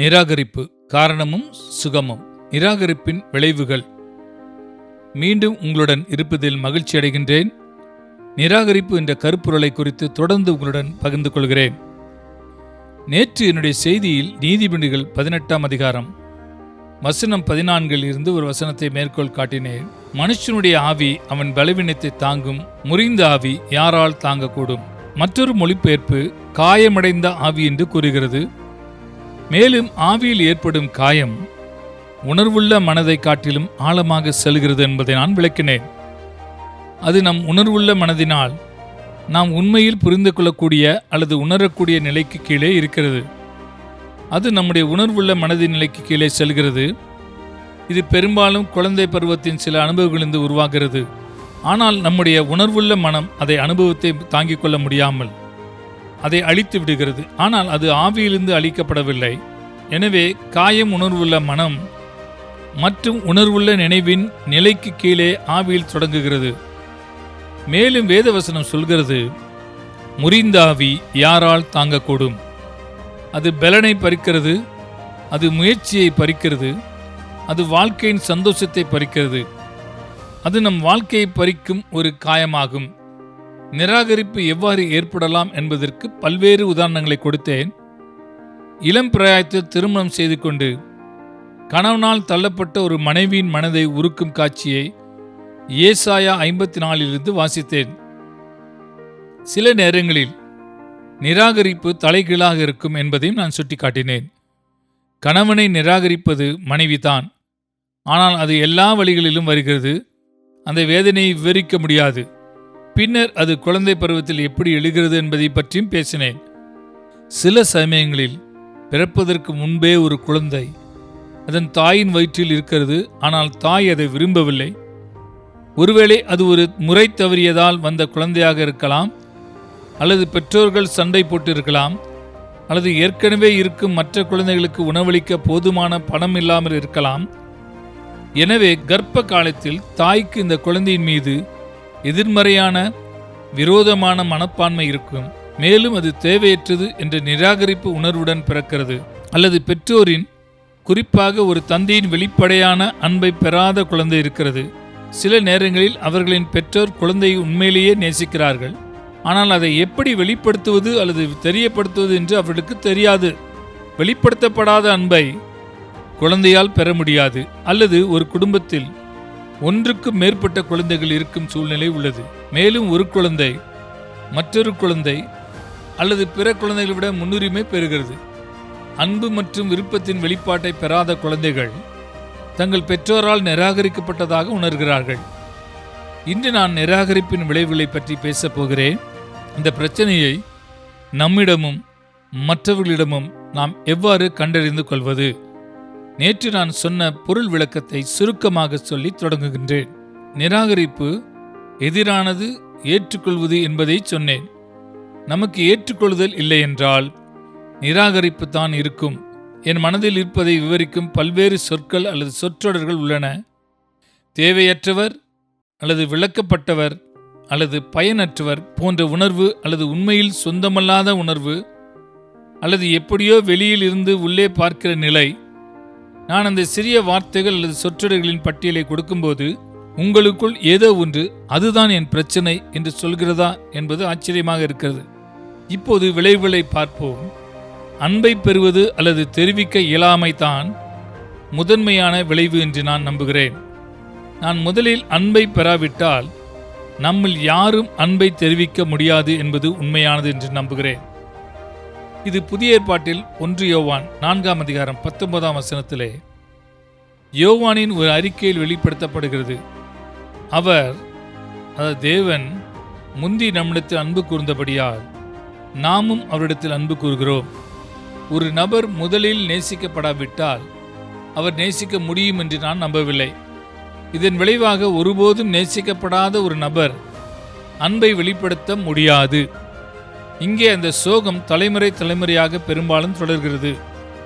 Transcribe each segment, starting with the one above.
நிராகரிப்பு காரணமும் சுகமும். நிராகரிப்பின் விளைவுகள். மீண்டும் உங்களுடன் இருப்பதில் மகிழ்ச்சி அடைகின்றேன். நிராகரிப்பு என்ற கருப்பொருளை குறித்து தொடர்ந்து உங்களுடன் பகிர்ந்து கொள்கிறேன். நேற்று என்னுடைய செய்தியில் நீதிபதிகள் பதினெட்டாம் அதிகாரம். வசனம் பதினான்கில் இருந்து ஒரு வசனத்தை மேற்கோள் காட்டினேன். மனுஷனுடைய ஆவி அவன் பலவீனத்தை தாங்கும். முறிந்த ஆவி யாரால் தாங்கக்கூடும்? மற்றொரு மொழிபெயர்ப்பு காயமடைந்த ஆவி என்று கூறுகிறது. மேலும் ஆவியில் ஏற்படும் காயம் உணர்வுள்ள மனதை காட்டிலும் ஆழமாக செல்கிறது என்பதை நான் விளக்கினேன். அது நம் உணர்வுள்ள மனதினால் நாம் உண்மையில் புரிந்து கொள்ளக்கூடிய அல்லது உணரக்கூடிய நிலைக்கு கீழே இருக்கிறது. அது நம்முடைய உணர்வுள்ள மனதின் நிலைக்கு கீழே செல்கிறது. இது பெரும்பாலும் குழந்தை பருவத்தின் சில அனுபவங்களிலிருந்து உருவாகிறது. ஆனால் நம்முடைய உணர்வுள்ள மனம் அதை அனுபவத்தை தாங்கிக் கொள்ள முடியாமல் அதை அழித்து விடுகிறது. ஆனால் அது ஆவியிலிருந்து அழிக்கப்படவில்லை. எனவே காயம் உணர்வுள்ள மனம் மற்றும் உணர்வுள்ள நினைவின் நிலைக்கு கீழே ஆவியில் தொடங்குகிறது. மேலும் வேதவசனம் சொல்கிறது முறிந்த ஆவி யாரால் தாங்கக்கூடும்? அது பலனை பறிக்கிறது அது முயற்சியை பறிக்கிறது அது வாழ்க்கையின் சந்தோஷத்தை பறிக்கிறது. அது நம் வாழ்க்கையை பறிக்கும் ஒரு காயமாகும். நிராகரிப்பு எவ்வாறு ஏற்படலாம் என்பதற்கு பல்வேறு உதாரணங்களை கொடுத்தேன். இளம் பிராயத்தில் திருமணம் செய்து கொண்டு கணவனால் தள்ளப்பட்ட ஒரு மனைவியின் மனதை உருக்கும் காட்சியை ஏசாயா ஐம்பத்தி நாலிலிருந்து வாசித்தேன். சில நேரங்களில் நிராகரிப்பு தலைகீழாக இருக்கும் என்பதையும் நான் சுட்டிக்காட்டினேன். கணவனை நிராகரிப்பது மனைவிதான். ஆனால் அது எல்லா வழிகளிலும் வருகிறது. அந்த வேதனையை விவரிக்க முடியாது. பின்னர் அது குழந்தை பருவத்தில் எப்படி எழுகிறது என்பதை பற்றியும் பேசினேன். சில சமயங்களில் பிறப்பதற்கு முன்பே ஒரு குழந்தை அதன் தாயின் வயிற்றில் இருக்கிறது ஆனால் தாய் அதை விரும்பவில்லை. ஒருவேளை அது ஒரு முறை தவறியதால் வந்த குழந்தையாக இருக்கலாம் அல்லது பெற்றோர்கள் சண்டை போட்டு இருக்கலாம் அல்லது ஏற்கனவே இருக்கும் மற்ற குழந்தைகளுக்கு உணவளிக்க போதுமான பணம் இல்லாமல் இருக்கலாம். எனவே கர்ப்ப காலத்தில் தாய்க்கு இந்த குழந்தையின் மீது எதிர்மறையான விரோதமான மனப்பான்மை இருக்கும். மேலும் அது தேவையற்றது என்ற நிராகரிப்பு உணர்வுடன் பிறக்கிறது. அல்லது பெற்றோரின் குறிப்பாக ஒரு தந்தையின் வெளிப்படையான அன்பை பெறாத குழந்தை இருக்கிறது. சில நேரங்களில் அவர்களின் பெற்றோர் குழந்தையை உண்மையிலேயே நேசிக்கிறார்கள். ஆனால் அதை எப்படி வெளிப்படுத்துவது அல்லது தெரியப்படுத்துவது என்று அவர்களுக்கு தெரியாது. வெளிப்படுத்தப்படாத அன்பை குழந்தையால் பெற முடியாது. அல்லது ஒரு குடும்பத்தில் ஒன்றுக்கும் மேற்பட்ட குழந்தைகள் இருக்கும் சூழ்நிலை உள்ளது. மேலும் ஒரு குழந்தை மற்றொரு குழந்தை அல்லது பிற குழந்தைகளை விட முன்னுரிமை பெறுகிறது. அன்பு மற்றும் விருப்பத்தின் வெளிப்பாட்டை பெறாத குழந்தைகள் தங்கள் பெற்றோரால் நிராகரிக்கப்பட்டதாக உணர்கிறார்கள். இன்று நான் நிராகரிப்பின் விளைவுகளை பற்றி பேசப் போகிறேன். இந்த பிரச்சனையை நம்மிடமும் மற்றவர்களிடமும் நாம் எவ்வாறு கண்டறிந்து கொள்வது? நேற்று நான் சொன்ன பொருள் விளக்கத்தை சுருக்கமாக சொல்லி தொடங்குகின்றேன். நிராகரிப்பு எதிரானது ஏற்றுக்கொள்வது என்பதை சொன்னேன். நமக்கு ஏற்றுக்கொள்ளுதல் இல்லை என்றால் நிராகரிப்பு தான் இருக்கும். என் மனதில் இருப்பதை விவரிக்கும் பல்வேறு சொற்கள் அல்லது சொற்றொடர்கள் உள்ளன. தேவையற்றவர் அல்லது விளக்கப்பட்டவர் அல்லது பயனற்றவர் போன்ற உணர்வு அல்லது உண்மையில் சொந்தமல்லாத உணர்வு அல்லது எப்படியோ வெளியில் இருந்து உள்ளே பார்க்கிற நிலை நான் அந்த சிறிய வார்த்தைகள் அல்லது சொற்றொடர்களின் பட்டியலை கொடுக்கும்போது உங்களுக்குள் ஏதோ ஒன்று அதுதான் என் பிரச்சனை என்று சொல்கிறதா என்பது ஆச்சரியமாக இருக்கிறது. இப்போது விளைவுகளை பார்ப்போம். அன்பை பெறுவது அல்லது தெரிவிக்க இயலாமை தான் முதன்மையான விளைவு என்று நான் நம்புகிறேன். நான் முதலில் அன்பை பெறாவிட்டால் நம்மில் யாரும் அன்பை தெரிவிக்க முடியாது என்பது உண்மையானது என்று நம்புகிறேன். இது புதிய ஏற்பாட்டில் ஒன்று யோவான் நான்காம் அதிகாரம் பத்தொன்பதாம் வசனத்திலே. யோவானின் ஒரு அறிக்கையில் வெளிப்படுத்தப்படுகிறது. அவர் அதாவது தேவன் முந்தி நம்மிடத்தில் அன்பு கூர்ந்தபடியால் நாமும் அவரிடத்தில் அன்பு கூறுகிறோம். ஒரு நபர் முதலில் நேசிக்கப்படாவிட்டால் அவர் நேசிக்க முடியும் என்று நான் நம்பவில்லை. இதன் விளைவாக ஒருபோதும் நேசிக்கப்படாத ஒரு நபர் அன்பை வெளிப்படுத்த முடியாது. இங்கே அந்த சோகம் தலைமுறை தலைமுறையாக பெரும்பாலும் தொடர்கிறது.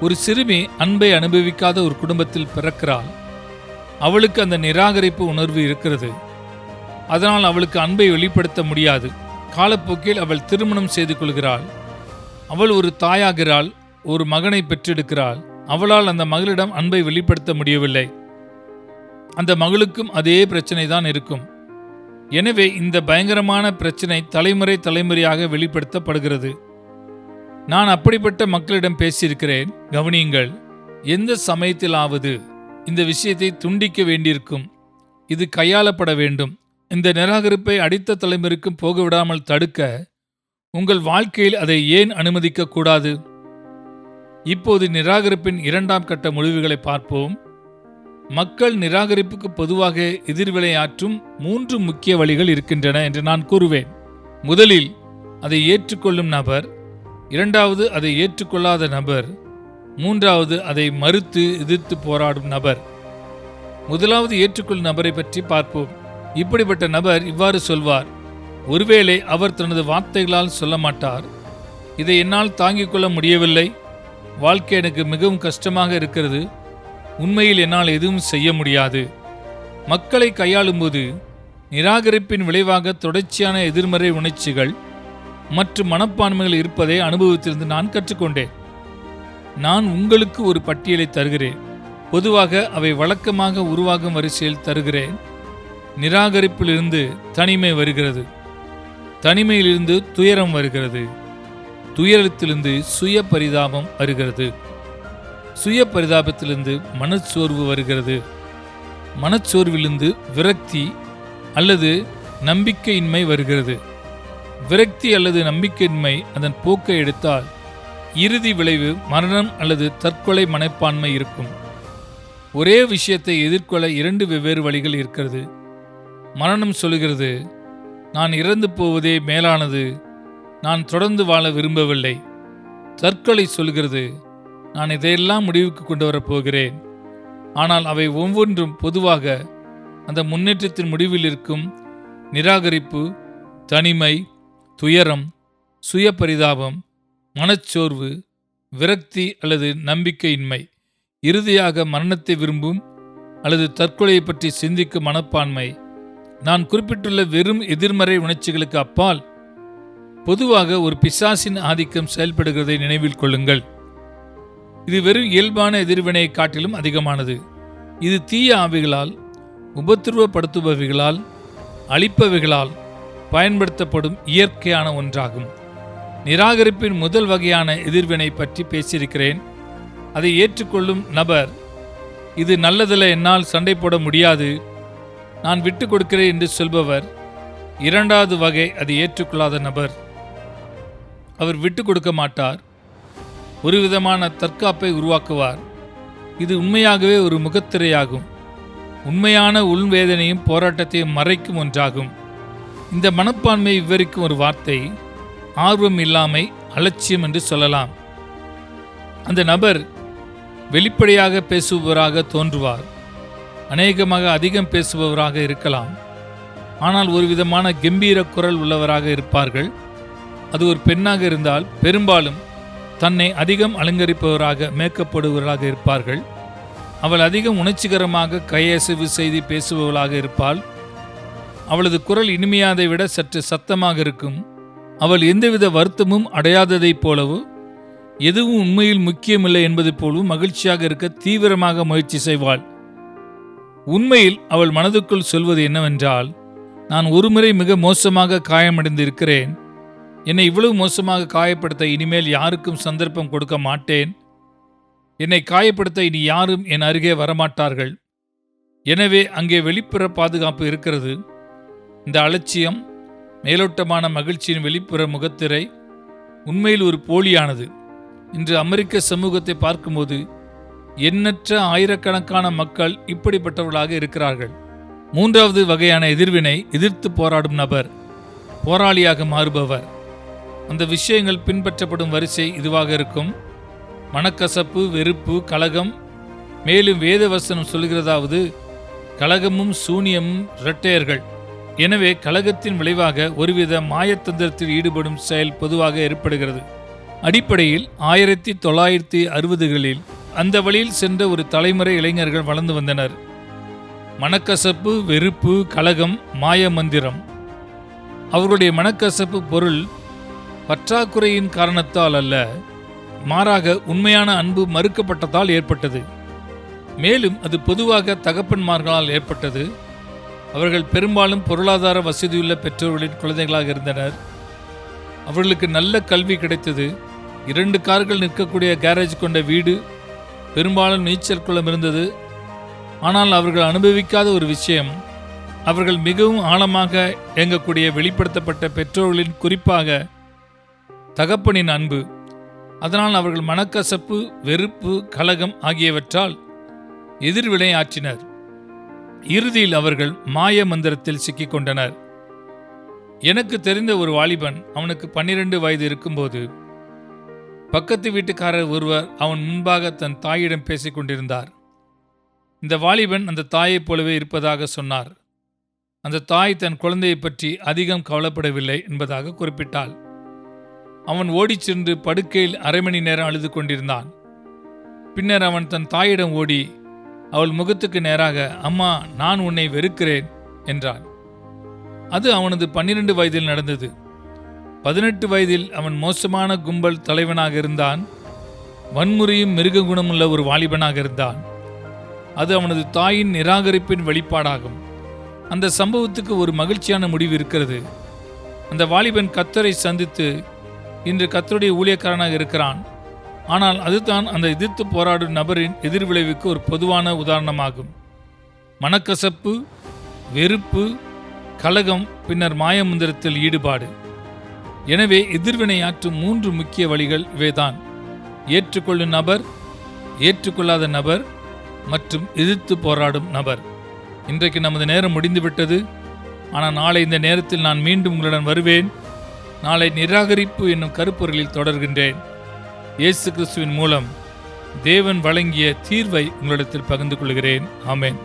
ஒரு சிறுமி அன்பை அனுபவிக்காத ஒரு குடும்பத்தில் பிறக்கிறாள். அவளுக்கு அந்த நிராகரிப்பு உணர்வு இருக்கிறது. அதனால் அவளுக்கு அன்பை வெளிப்படுத்த முடியாது. காலப்போக்கில் அவள் திருமணம் செய்து கொள்கிறாள். அவள் ஒரு தாயாகிறாள் ஒரு மகனை பெற்றெடுக்கிறாள். அவளால் அந்த மகளிடம் அன்பை வெளிப்படுத்த முடியவில்லை. அந்த மகளுக்கும் அதே பிரச்சனை தான் இருக்கும். எனவே இந்த பயங்கரமான பிரச்சினை தலைமுறை தலைமுறையாக வெளிப்படுத்தப்படுகிறது. நான் அப்படிப்பட்ட மக்களிடம் பேசியிருக்கிறேன். கவனியுங்கள் எந்த சமயத்திலாவது இந்த விஷயத்தை துண்டிக்க வேண்டியிருக்கும். இது கையாளப்பட வேண்டும். இந்த நிராகரிப்பை அடித்த தலைமுறைக்கும் போக விடாமல் தடுக்க உங்கள் வாழ்க்கையில் அதை ஏன் அனுமதிக்க கூடாது இப்போது நிராகரிப்பின் இரண்டாம் கட்ட முடிவுகளை பார்ப்போம். மக்கள் நிராகரிப்புக்கு பொதுவாக எதிர்விளையாற்றும் மூன்று முக்கிய வழிகள் இருக்கின்றன என்று நான் கூறுவேன். முதலில் அதை ஏற்றுக்கொள்ளும் நபர். இரண்டாவது அதை ஏற்றுக்கொள்ளாத நபர். மூன்றாவது அதை மறுத்து எதிர்த்து போராடும் நபர். முதலாவது ஏற்றுக்கொள்ளும் நபரை பற்றி பார்ப்போம். இப்படிப்பட்ட நபர் இவ்வாறு சொல்வார். ஒருவேளை அவர் தனது வார்த்தைகளால் சொல்ல மாட்டார். இதை என்னால் தாங்கிக் கொள்ள முடியவில்லை. வாழ்க்கை எனக்கு மிகவும் கஷ்டமாக இருக்கிறது. உண்மையில் என்னால் எதுவும் செய்ய முடியாது. மக்களை கையாளும்போது நிராகரிப்பின் விளைவாக தொடர்ச்சியான எதிர்மறை உணர்ச்சிகள் மற்றும் மனப்பான்மைகள் இருப்பதை அனுபவத்திலிருந்து நான் கற்றுக்கொண்டேன். நான் உங்களுக்கு ஒரு பட்டியலை தருகிறேன். பொதுவாக அவை வழக்கமாக உருவாகும் வரிசையில் தருகிறேன். நிராகரிப்பிலிருந்து தனிமை வருகிறது. தனிமையிலிருந்து துயரம் வருகிறது. துயரத்திலிருந்து சுய பரிதாபம் வருகிறது. சுய பரிதாபத்திலிருந்து மனச்சோர்வு வருகிறது. மனச்சோர்விலிருந்து விரக்தி அல்லது நம்பிக்கையின்மை வருகிறது. விரக்தி அல்லது நம்பிக்கையின்மை அதன் போக்கை எடுத்தால் இறுதி விளைவு மரணம் அல்லது தற்கொலை மனப்பான்மை இருக்கும். ஒரே விஷயத்தை எதிர்கொள்ள இரண்டு வெவ்வேறு வழிகள் இருக்கிறது. மரணம் சொல்கிறது நான் இறந்து போவதே மேலானது. நான் தொடர்ந்து வாழ விரும்பவில்லை. தற்கொலை சொல்கிறது நான் இதையெல்லாம் முடிவுக்கு கொண்டு வரப்போகிறேன். ஆனால் அவை ஒவ்வொன்றும் பொதுவாக அந்த முன்னேற்றத்தின் முடிவில் இருக்கும் நிராகரிப்பு தனிமை துயரம் சுய பரிதாபம் மனச்சோர்வு விரக்தி அல்லது நம்பிக்கையின்மை இறுதியாக மரணத்தை விரும்பும் அல்லது தற்கொலையை பற்றி சிந்திக்கும் மனப்பான்மை. நான் குறிப்பிட்டுள்ள வெறும் எதிர்மறை உணர்ச்சிகளுக்கு அப்பால் பொதுவாக ஒரு பிசாசின் ஆதிக்கம் செயல்படுகிறதை நினைவில் கொள்ளுங்கள். இது வெறும் இயல்பான எதிர்வினை காட்டிலும் அதிகமானது. இது தீய ஆவிகளால் உபத்திருவப்படுத்துபவைகளால் அழிப்பவைகளால் பயன்படுத்தப்படும் இயற்கையான ஒன்றாகும். நிராகரிப்பின் முதல் வகையான எதிர்வினை பற்றி பேசியிருக்கிறேன். அதை ஏற்றுக்கொள்ளும் நபர் இது நல்லதில் என்னால் சண்டை போட முடியாது. நான் விட்டு கொடுக்கிறேன் என்று சொல்பவர் இரண்டாவது வகை அதை ஏற்றுக்கொள்ளாத நபர். அவர் விட்டு கொடுக்க மாட்டார். ஒரு விதமான தற்காப்பை உருவாக்குவார். இது உண்மையாகவே ஒரு முகத்திரையாகும். உண்மையான உள்வேதனையும் போராட்டத்தையும் மறைக்கும் ஒன்றாகும். இந்த மனப்பான்மையை விவரிக்கும் ஒரு வார்த்தை ஆர்வம் இல்லாமை அலட்சியம் என்று சொல்லலாம். அந்த நபர் வெளிப்படையாக பேசுபவராக தோன்றுவார். அநேகமாக அதிகம் பேசுபவராக இருக்கலாம். ஆனால் ஒரு விதமான கம்பீர குரல் உள்ளவராக இருப்பார்கள். அது ஒரு பெண்ணாக இருந்தால் பெரும்பாலும் தன்னை அதிகம் அலங்கரிப்பவராக மேற்கப்படுபவர்களாக இருப்பார்கள். அவள் அதிகம் உணர்ச்சிகரமாக கையசைவு செய்து பேசுபவளாக இருப்பாள். அவளது குரல் இனிமையாதை விட சற்று சத்தமாக இருக்கும். அவள் எந்தவித வருத்தமும் அடையாததைப் போலவோ எதுவும் உண்மையில் முக்கியமில்லை என்பது போலவும் மகிழ்ச்சியாக இருக்க தீவிரமாக முயற்சி செய்வாள். உண்மையில் அவள் மனதுக்குள் சொல்வது என்னவென்றால் நான் ஒருமுறை மிக மோசமாக காயமடைந்திருக்கிறேன். என்னை இவ்வளவு மோசமாக காயப்படுத்த இனிமேல் யாருக்கும் சந்தர்ப்பம் கொடுக்க மாட்டேன். என்னை காயப்படுத்த இனி யாரும் என் அருகே வரமாட்டார்கள். எனவே அங்கே வெளிப்புற பாதுகாப்பு இருக்கிறது. இந்த அலட்சியம் மேலோட்டமான மகிழ்ச்சியின் வெளிப்புற முகத்திரை உண்மையில் ஒரு போலியானது. இன்று அமெரிக்க சமூகத்தை பார்க்கும்போது எண்ணற்ற ஆயிரக்கணக்கான மக்கள் இப்படிப்பட்டவர்களாக இருக்கிறார்கள். மூன்றாவது வகையான எதிர்வினை எதிர்த்து போராடும் நபர் போராளியாக மாறுபவர். அந்த விஷயங்கள் பின்பற்றப்படும் வரிசை இதுவாக இருக்கும். மனக்கசப்பு வெறுப்பு கலகம் மேலும் வேதவசனம் சொல்கிறதாவது கலகமும் சூனியமும் இரட்டையர்கள். எனவே கலகத்தின் விளைவாக ஒருவித மாயத்தந்திரத்தில் ஈடுபடும் செயல் பொதுவாக ஏற்படுகிறது. அடிப்படையில் ஆயிரத்தி தொள்ளாயிரத்தி அறுபதுகளில் அந்த வழியில் சென்ற ஒரு தலைமுறை இளைஞர்கள் வளர்ந்து வந்தனர். மனக்கசப்பு வெறுப்பு கலகம் மாய மந்திரம். அவர்களுடைய மனக்கசப்பு பொருள் பற்றாக்குறையின் காரணத்தால் அல்ல மாறாக உண்மையான அன்பு மறுக்கப்பட்டதால் ஏற்பட்டது. மேலும் அது பொதுவாக தகப்பன்மார்களால் ஏற்பட்டது. அவர்கள் பெரும்பாலும் பொருளாதார வசதியுள்ள பெற்றோர்களின் குழந்தைகளாக இருந்தனர். அவர்களுக்கு நல்ல கல்வி கிடைத்தது. இரண்டு கார்கள் நிற்கக்கூடிய கேரேஜ் கொண்ட வீடு பெரும்பாலும் நீச்சல் குளம் இருந்தது. ஆனால் அவர்கள் அனுபவிக்காத ஒரு விஷயம் அவர்கள் மிகவும் ஆழமாக இயங்கக்கூடிய வெளிப்படுத்தப்பட்ட பெற்றோர்களின் குறிப்பாக தகப்பனின் அன்பு. அதனால் அவர்கள் மனக்கசப்பு வெறுப்பு கலகம் ஆகியவற்றால் எதிர்வினை ஆற்றினர் இறுதியில் அவர்கள் மாய மந்திரத்தில் சிக்கிக்கொண்டனர். எனக்கு தெரிந்த ஒரு வாலிபன் அவனுக்கு பன்னிரண்டு வயது இருக்கும்போது பக்கத்து வீட்டுக்காரர் ஒருவர் அவன் முன்பாக தன் தாயிடம் பேசிக் கொண்டிருந்தார். இந்த வாலிபன் அந்த தாயைப் போலவே இருப்பதாக சொன்னார். அந்த தாய் தன் குழந்தையை பற்றி அதிகம் கவலைப்படவில்லை என்பதாக குறிப்பிட்டாள். அவன் ஓடிச் சென்று படுக்கையில் அரை மணி நேரம் அழுது கொண்டிருந்தான் பின்னர் அவன் தன் தாயிடம் ஓடி அவள் முகத்துக்கு நேராக அம்மா நான் உன்னை வெறுக்கிறேன் என்றான். அது அவனது பன்னிரண்டு வயதில் நடந்தது. பதினெட்டு வயதில் அவன் மோசமான கும்பல் தலைவனாக இருந்தான். வன்முறையும் மிருக குணமுள்ள ஒரு வாலிபனாக இருந்தான். அது அவனது தாயின் நிராகரிப்பின் வெளிப்பாடாகும். அந்த சம்பவத்துக்கு ஒரு மகிழ்ச்சியான முடிவு இருக்கிறது. அந்த வாலிபன் கத்தரை சந்தித்து இன்று கத்தருடைய ஊழியக்காரனாக இருக்கிறான். ஆனால் அதுதான் அந்த எதிர்த்து போராடும் நபரின் எதிர்விளைவுக்கு ஒரு பொதுவான உதாரணமாகும். மனக்கசப்பு வெறுப்பு கலகம் பின்னர் மாயமந்திரத்தில் ஈடுபாடு. எனவே எதிர்வினையாற்றும் மூன்று முக்கிய வழிகள் இவைதான். ஏற்றுக்கொள்ளும் நபர் ஏற்றுக்கொள்ளாத நபர் மற்றும் எதிர்த்து போராடும் நபர். இன்றைக்கு நமது நேரம் முடிந்துவிட்டது. ஆனால் நாளை இந்த நேரத்தில் நான் மீண்டும் உங்களுடன் வருவேன். நாளை நிராகரிப்பு என்னும் கருப்பொருளில் தொடர்கின்றேன். இயேசு கிறிஸ்துவின் மூலம் தேவன் வழங்கிய தீர்வை உங்களிடத்தில் பகிர்ந்து கொள்கிறேன். ஆமேன்.